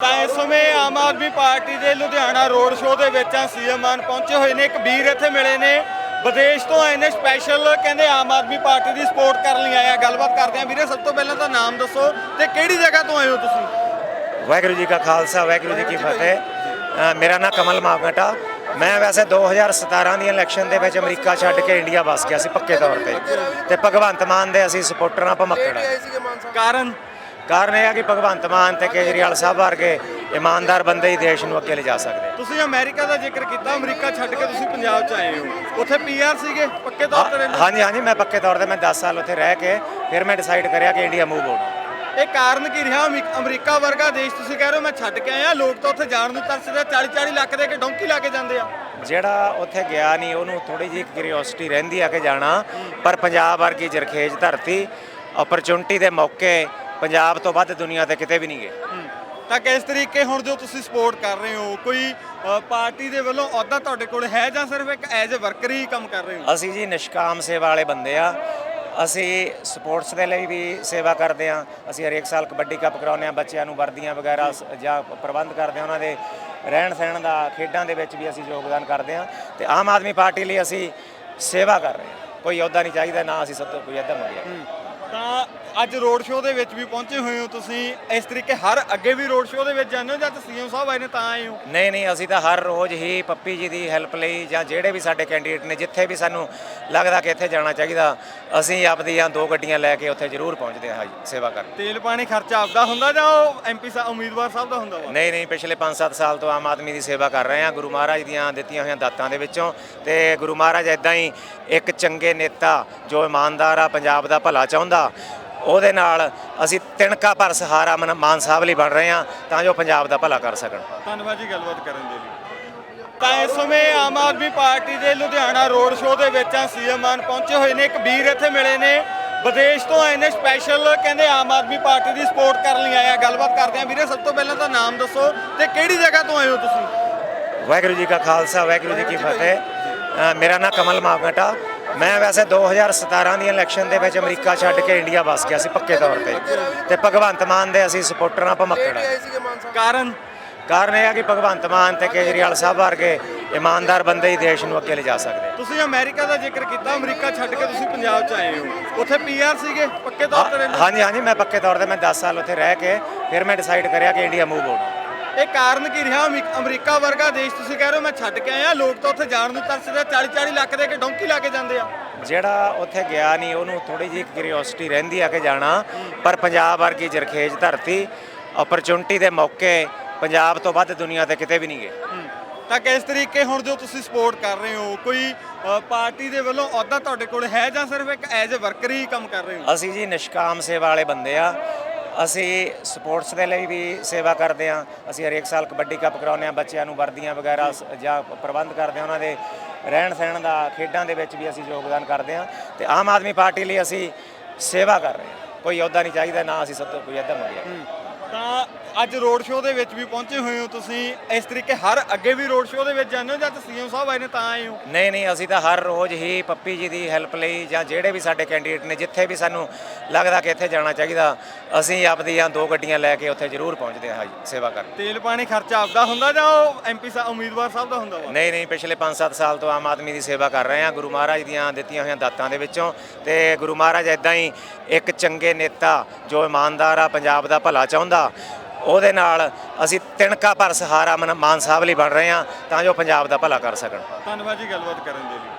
ਤਾਂ ਇਸ ਸਮੇਂ ਆਮ ਆਦਮੀ ਪਾਰਟੀ ਦੇ ਲੁਧਿਆਣਾ ਰੋਡ ਸ਼ੋਅ ਦੇ ਵਿੱਚ ਆ ਸੀਐਮ ਮਾਨ ਪਹੁੰਚੇ ਹੋਏ ਨੇ ਇੱਕ ਵੀਰ ਇੱਥੇ ਮਿਲੇ ਨੇ ਵਿਦੇਸ਼ ਤੋਂ ਆਏ ਨੇ ਸਪੈਸ਼ਲ ਕਹਿੰਦੇ ਆਮ ਆਦਮੀ ਪਾਰਟੀ ਦੀ ਸਪੋਰਟ ਕਰਨ ਲਈ ਆਏ ਆ ਗੱਲਬਾਤ ਕਰਦੇ ਆ। ਵੀਰੇ ਸਭ ਤੋਂ ਪਹਿਲਾਂ ਤਾਂ ਨਾਮ ਦੱਸੋ ਤੇ ਕਿਹੜੀ ਜਗ੍ਹਾ ਤੋਂ ਆਏ ਹੋ ਤੁਸੀਂ? ਵਾਹਿਗੁਰੂ ਜੀ ਕਾ ਖਾਲਸਾ ਵਾਹਿਗੁਰੂ ਜੀ ਕੀ ਫਤਿਹ। ਮੇਰਾ ਨਾਮ ਕਮਲ ਮਾਗਟਾ ਮੈਂ ਵੈਸੇ 2017 ਦੀ ਇਲੈਕਸ਼ਨ ਦੇ ਵਿੱਚ ਅਮਰੀਕਾ ਛੱਡ ਕੇ ਇੰਡੀਆ ਵਸ ਗਿਆ ਸੀ ਪੱਕੇ ਤੌਰ ਤੇ। ਤੇ ਭਗਵੰਤ ਮਾਨ ਦੇ ਅਸੀਂ ਸਪੋਰਟਰਾਂ ਭਮੱਕੜ ਕਾਰਨ? ਕਾਰਨ ਇਹ ਆ ਕਿ ਭਗਵੰਤ ਮਾਨ ਤੇ ਕੇਜਰੀਵਾਲ ਸਾਹਿਬ ਵਰਗੇ ਇਮਾਨਦਾਰ ਬੰਦੇ ਹੀ ਦੇਸ਼ ਨੂੰ ਅੱਗੇ ਲਿਜਾ ਸਕਦੇ ਤੁਸੀਂ ਅਮਰੀਕਾ ਦਾ ਜ਼ਿਕਰ ਕੀਤਾ ਅਮਰੀਕਾ ਛੱਡ ਕੇ ਤੁਸੀਂ ਪੰਜਾਬ ਚ ਆਏ ਹੋ। ਉੱਥੇ ਪੀਆਰ ਸੀਗੇ ਪੱਕੇ ਤੌਰ ਤੇ ਰਹਿੰਦੇ? ਹਾਂਜੀ ਹਾਂਜੀ ਮੈਂ ਪੱਕੇ ਤੌਰ ਤੇ ਮੈਂ 10 ਸਾਲ ਉੱਥੇ ਰਹਿ ਕੇ ਫਿਰ ਮੈਂ ਡਿਸਾਈਡ ਕਰਿਆ ਕਿ ਇੰਡੀਆ ਮੂਵ ਹੋਣਾ ਇਹ ਕਾਰਨ ਕੀ ਰਿਹਾ? ਅਮੀ- ਅਮਰੀਕਾ ਵਰਗਾ ਦੇਸ਼ ਤੁਸੀਂ ਕਹਿ ਰਹੇ ਹੋ ਮੈਂ ਛੱਡ ਕੇ ਆਇਆ। ਲੋਕ ਤਾਂ ਉੱਥੇ ਜਾਣ ਨੂੰ ਤਰਸਦੇ 40 40 ਲੱਖ ਦੇ ਕੇ ਡੌਂਕੀ ਲਾ ਕੇ ਜਾਂਦੇ ਆ। ਜਿਹੜਾ ਉੱਥੇ ਗਿਆ ਨਹੀਂ ਉਹਨੂੰ ਥੋੜੀ ਜਿਹੀ ਕਿਉਰਿਓਸਿਟੀ ਰਹਿੰਦੀ ਆ ਕਿ ਜਾਣਾ। ਪਰ ਪੰਜਾਬ ਵਰਗੀ ਜਰਖੇਜ ਧਰਤੀ ਓਪਰਚੁਨਿਟੀ ਦੇ ਮੌਕੇ ਪੰਜਾਬ ਤੋਂ ਵੱਧ ਦੁਨੀਆ ਤੇ ਕਿਤੇ ਵੀ ਨਹੀਂ ਗਏ। ਤਾਂ ਕਿਸ ਤਰੀਕੇ ਹੁਣ ਜੋ ਤੁਸੀਂ ਸਪੋਰਟ ਕਰ ਰਹੇ ਹੋ ਕੋਈ ਅ, ਪਾਰਟੀ ਦੇ ਵੱਲੋਂ ਅਹੁਦਾ ਤੁਹਾਡੇ ਕੋਲ ਹੈ ਜਾਂ ਸਿਰਫ ਇੱਕ ਐਜ਼ ਅ ਵਰਕਰ ਹੀ ਕੰਮ ਕਰ ਰਹੇ ਹੋ? ਅਸੀਂ ਜੀ ਨਿਸ਼ਕਾਮ ਸੇਵਾ ਵਾਲੇ ਬੰਦੇ ਆ। ਅਸੀਂ ਸਪੋਰਟਸ ਦੇ ਲਈ ਵੀ ਸੇਵਾ ਕਰਦੇ ਆ। ਅਸੀਂ ਹਰੇਕ ਸਾਲ ਕਬੱਡੀ ਕੱਪ ਕਰਾਉਂਦੇ ਆ ਬੱਚਿਆਂ ਨੂੰ ਵਰਦੀਆਂ ਵਗੈਰਾ ਸ- ਜਾਂ ਪ੍ਰਬੰਧ ਕਰਦੇ ਆ ਉਹਨਾਂ ਦੇ ਰਹਿਣ ਸਹਿਣ ਦਾ ਖੇਡਾਂ ਦੇ ਵਿੱਚ ਵੀ ਅਸੀਂ ਯੋਗਦਾਨ ਕਰਦੇ ਆ। ਤੇ ਆਮ ਆਦਮੀ ਪਾਰਟੀ ਲਈ ਅਸੀਂ ਸੇਵਾ ਕਰ ਰਹੇ ਆ। ਕੋਈ ਅਹੁਦਾ ਨਹੀਂ ਚਾਹੀਦਾ ਨਾ ਅਸੀਂ ਸਭ ਤੋਂ ਕੋਈ ਅਹੁਦਾ ਮੰਗਿਆ। ਤਾਂ ਅੱਜ ਰੋਡ ਸ਼ੋਅ ਦੇ ਵਿੱਚ ਵੀ ਪਹੁੰਚੇ ਹੋਏ ਹੋ ਤੁਸੀਂ। ਇਸ ਤਰੀਕੇ ਹਰ ਅੱਗੇ ਵੀ ਰੋਡ ਸ਼ੋਅ ਦੇ ਵਿੱਚ ਜਾਂਦੇ ਹੋ ਜਾਂ ਸੀਐਮ ਸਾਹਿਬ ਆਏ ਨੇ ਤਾਂ ਆਏ ਹੋ? ਨਹੀਂ ਨਹੀਂ ਅਸੀਂ ਤਾਂ ਹਰ ਰੋਜ਼ ਹੀ ਪੱਪੀ ਜੀ ਦੀ ਹੈਲਪ ਲਈ ਜਾਂ ਜਿਹੜੇ ਵੀ ਸਾਡੇ ਕੈਂਡੀਡੇਟ ਨੇ ਜਿੱਥੇ ਵੀ ਸਾਨੂੰ ਲੱਗਦਾ ਕਿ ਇੱਥੇ ਜਾਣਾ ਚਾਹੀਦਾ ਅਸੀਂ ਆਪਦੀਆਂ ਦੋ ਗੱਡੀਆਂ ਲੈ ਕੇ ਉੱਥੇ ਜ਼ਰੂਰ ਪਹੁੰਚਦੇ ਹਾਂ ਜੀ, ਸੇਵਾ ਕਰਨ। ਤੇਲ ਪਾਣੀ ਖਰਚਾ ਆਪਦਾ ਹੁੰਦਾ ਜਾਂ ਉਹ ਐਮਪੀ ਸਾਹਿਬ ਉਮੀਦਵਾਰ ਸਾਹਿਬ ਦਾ ਹੁੰਦਾ ਵਾ? ਨਹੀਂ ਨਹੀਂ ਪਿਛਲੇ 5-7 ਸਾਲ ਤੋਂ ਆਮ ਆਦਮੀ ਦੀ ਸੇਵਾ ਕਰ ਰਹੇ ਹਾਂ ਗੁਰੂ ਮਹਾਰਾਜ ਦੀਆਂ ਦਿੱਤੀਆਂ ਹੋਈਆਂ ਦਾਤਾਂ ਦੇ ਵਿੱਚੋਂ। ਤੇ ਗੁਰੂ ਮਹਾਰਾਜ ਇਦਾਂ ਹੀ ਇੱਕ ਚੰਗੇ ਨੇਤਾ ਜੋ ਇਮਾਨਦਾਰ ਆ ਪੰਜਾਬ ਦਾ ਭਲਾ ਚਾਹੁੰਦਾ ਉਹਦੇ ਨਾਲ ਅਸੀਂ ਤਿਣਕਾ ਭਰ ਸਹਾਰਾ ਮਨ- ਮਾਨ ਸਾਹਿਬ ਲਈ ਬਣ ਰਹੇ ਹਾਂ ਤਾਂ ਜੋ ਪੰਜਾਬ ਦਾ ਭਲਾ ਕਰ ਸਕਣ। ਧੰਨਵਾਦ ਜੀ ਗੱਲਬਾਤ ਕਰਨ ਦੇ ਲਈ। ਤਾਂ ਇਸ ਸਮੇਂ ਆਮ ਆਦਮੀ ਪਾਰਟੀ ਦੇ ਲੁਧਿਆਣਾ ਰੋਡ ਸ਼ੋਅ ਦੇ ਵਿੱਚ ਆ ਸੀਐਮ ਮਾਨ ਪਹੁੰਚੇ ਹੋਏ ਨੇ ਇੱਕ ਵੀਰ ਇੱਥੇ ਮਿਲੇ ਨੇ। ਵਿਦੇਸ਼ ਤੋਂ ਆਏ ਨੇ ਸਪੈਸ਼ਲ ਕਹਿੰਦੇ ਆਮ ਆਦਮੀ ਪਾਰਟੀ ਦੀ ਸਪੋਰਟ ਕਰਨ ਲਈ ਆਏ ਆ। ਗੱਲਬਾਤ ਕਰਦੇ ਆ। ਵੀਰੇ ਸਭ ਤੋਂ ਪਹਿਲਾਂ ਤਾਂ ਨਾਮ ਦੱਸੋ ਤੇ ਕਿਹੜੀ ਜਗ੍ਹਾ ਤੋਂ ਆਏ ਹੋ ਤੁਸੀਂ? ਵਾਹਿਗੁਰੂ ਜੀ ਕਾ ਖਾਲਸਾ ਵਾਹਿਗੁਰੂ ਜੀ ਕੀ ਫਤਿਹ। ਅ, ਮੇਰਾ ਨਾਮ ਕਮਲ ਮਾਗਟਾ। ਮੈਂ ਵੈਸੇ 2017 ਦੀ ਇਲੈਕਸ਼ਨ ਦੇ ਵਿੱਚ ਅਮਰੀਕਾ ਛੱਡ ਕੇ ਇੰਡੀਆ ਵਸ ਗਿਆ ਸੀ ਪੱਕੇ ਤੌਰ ਤੇ। ਤੇ ਭਗਵੰਤ ਮਾਨ ਦੇ ਅਸੀਂ ਸਪੋਰਟਰਾਂ ਭਮੱਕੜ ਕਾਰਨ? ਕਾਰਨ ਇਹ ਆ ਕਿ ਭਗਵੰਤ ਮਾਨ ਤੇ ਕੇਜਰੀਵਾਲ ਸਾਹਿਬ ਵਰਗੇ ਇਮਾਨਦਾਰ ਬੰਦੇ ਹੀ ਦੇਸ਼ ਨੂੰ ਅੱਗੇ ਲਿਜਾ ਸਕਦੇ। ਤੁਸੀਂ ਅਮਰੀਕਾ ਦਾ ਜ਼ਿਕਰ ਕੀਤਾ ਅਮਰੀਕਾ ਛੱਡ ਕੇ ਤੁਸੀਂ ਪੰਜਾਬ ਚ ਆਏ ਹੋ। ਉੱਥੇ ਪੀਆਰ ਸੀਗੇ ਪੱਕੇ ਤੌਰ ਤੇ ਹਾਂਜੀ ਹਾਂਜੀ ਮੈਂ ਪੱਕੇ ਤੌਰ ਤੇ ਮੈਂ 10 ਸਾਲ ਉੱਥੇ ਰਹਿ ਕੇ ਫਿਰ ਮੈਂ ਡਿਸਾਈਡ ਕਰਿਆ ਕਿ ਇੰਡੀਆ ਮੂਵ ਹੋਣਾ ਇਹ ਕਾਰਨ ਕੀ ਰਿਹਾ? ਅਮੀ- ਅਮਰੀਕਾ ਵਰਗਾ ਦੇਸ਼ ਤੁਸੀਂ ਕਹਿ ਰਹੇ ਹੋ ਮੈਂ ਛੱਡ ਕੇ ਆਇਆ। ਲੋਕ ਤਾਂ ਉੱਥੇ ਜਾਣ ਨੂੰ ਤਰਸਦੇ 40 40 ਲੱਖ ਦੇ ਕੇ ਡੌਂਕੀ ਲਾ ਕੇ ਜਾਂਦੇ ਆ। ਜਿਹੜਾ ਉੱਥੇ ਗਿਆ ਨਹੀਂ ਉਹਨੂੰ ਥੋੜੀ ਜਿਹੀ ਕਿਉਰਿਓਸਿਟੀ ਰਹਿੰਦੀ ਆ ਕਿ ਜਾਣਾ। ਪਰ ਪੰਜਾਬ ਵਰਗੀ ਜਰਖੇਜ ਧਰਤੀ ਓਪਰਚੁਨਿਟੀ ਦੇ ਮੌਕੇ ਪੰਜਾਬ ਤੋਂ ਵੱਧ ਦੁਨੀਆ ਤੇ ਕਿਤੇ ਵੀ ਨਹੀਂ ਗਏ। ਤਾਂ ਕਿਸ ਤਰੀਕੇ ਹੁਣ ਜੋ ਤੁਸੀਂ ਸਪੋਰਟ ਕਰ ਰਹੇ ਹੋ ਕੋਈ ਪਾਰਟੀ ਦੇ ਵੱਲੋਂ ਅਹੁਦਾ ਤੁਹਾਡੇ ਕੋਲ ਹੈ ਜਾਂ ਸਿਰਫ ਇੱਕ ਐਜ਼ ਅ ਵਰਕਰ ਹੀ ਕੰਮ ਕਰ ਰਹੇ ਹੋ? ਅਸੀਂ ਜੀ ਨਿਸ਼ਕਾਮ ਸੇਵਾ ਵਾਲੇ ਬੰਦੇ ਆ। ਅਸੀਂ ਸਪੋਰਟਸ ਦੇ ਲਈ ਵੀ ਸੇਵਾ ਕਰਦੇ ਹਾਂ। ਅਸੀਂ ਹਰੇਕ ਸਾਲ ਕਬੱਡੀ ਕੱਪ ਕਰਾਉਂਦੇ ਹਾਂ, ਬੱਚਿਆਂ ਨੂੰ ਵਰਦੀਆਂ ਵਗੈਰਾ ਸ- ਜਾਂ ਪ੍ਰਬੰਧ ਕਰਦੇ ਹਾਂ। ਉਹਨਾਂ ਦੇ ਰਹਿਣ ਸਹਿਣ ਦਾ, ਖੇਡਾਂ ਦੇ ਵਿੱਚ ਵੀ ਅਸੀਂ ਯੋਗਦਾਨ ਕਰਦੇ ਹਾਂ ਤੇ ਆਮ ਆਦਮੀ ਪਾਰਟੀ ਲਈ ਅਸੀਂ ਸੇਵਾ ਕਰ ਰਹੇ ਹਾਂ। ਕੋਈ ਅਹੁਦਾ ਨਹੀਂ ਚਾਹੀਦਾ, ਨਾ ਅਸੀਂ ਸਭ ਤੋਂ ਕੋਈ ਅਹੁਦਾ ਮੰਗਿਆ ਅੱਜ ਰੋਡ ਸ਼ੋਅ ਦੇ ਵਿੱਚ ਵੀ ਪਹੁੰਚੇ ਹੋਏ ਹੋ ਤੁਸੀਂ। ਇਸ ਤਰੀਕੇ ਹਰ ਅੱਗੇ ਵੀ ਰੋਡ ਸ਼ੋਅ ਦੇ ਵਿੱਚ ਜਾਂਦੇ ਹੋ ਜਾਂ ਸੀਐਮ ਸਾਹਿਬ ਆਏ ਨੇ ਤਾਂ ਆਏ ਹੋ? ਨਹੀਂ ਨਹੀਂ ਅਸੀਂ ਤਾਂ ਹਰ ਰੋਜ਼ ਹੀ ਪੱਪੀ ਜੀ ਦੀ ਹੈਲਪ ਲਈ ਜਾਂ ਜਿਹੜੇ ਵੀ ਸਾਡੇ ਕੈਂਡੀਡੇਟ ਨੇ ਜਿੱਥੇ ਵੀ ਸਾਨੂੰ ਲੱਗਦਾ ਕਿ ਇੱਥੇ ਜਾਣਾ ਚਾਹੀਦਾ ਅਸੀਂ ਆਪਦੀਆਂ ਦੋ ਗੱਡੀਆਂ ਲੈ ਕੇ ਉੱਥੇ ਜ਼ਰੂਰ ਪਹੁੰਚਦੇ ਹਾਂ ਜੀ, ਸੇਵਾ ਕਰਨ। ਤੇਲ ਪਾਣੀ ਖਰਚਾ ਆਪਦਾ ਹੁੰਦਾ ਜਾਂ ਉਹ ਐਮਪੀ ਸਾਹਿਬ ਉਮੀਦਵਾਰ ਸਾਹਿਬ ਦਾ ਹੁੰਦਾ ਵਾ? ਨਹੀਂ ਨਹੀਂ ਪਿਛਲੇ 5-7 ਸਾਲ ਤੋਂ ਆਮ ਆਦਮੀ ਦੀ ਸੇਵਾ ਕਰ ਰਹੇ ਹਾਂ ਗੁਰੂ ਮਹਾਰਾਜ ਦੀਆਂ ਦਿੱਤੀਆਂ ਹੋਈਆਂ ਦਾਤਾਂ ਦੇ ਵਿੱਚੋਂ। ਤੇ ਗੁਰੂ ਮਹਾਰਾਜ ਇਦਾਂ ਹੀ ਇੱਕ ਚੰਗੇ ਨੇਤਾ ਜੋ ਇਮਾਨਦਾਰ ਆ ਪੰਜਾਬ ਦਾ ਭਲਾ ਚਾਹੁੰਦਾ ਉਹਦੇ ਨਾਲ ਅਸੀਂ ਤਿਣਕਾ ਭਰ ਸਹਾਰਾ ਮਨ- ਮਾਨ ਸਾਹਿਬ ਲਈ ਬਣ ਰਹੇ ਹਾਂ ਤਾਂ ਜੋ ਪੰਜਾਬ ਦਾ ਭਲਾ ਕਰ ਸਕਣ। ਧੰਨਵਾਦ ਜੀ, ਗੱਲਬਾਤ ਕਰਨ ਦੇ ਲਈ।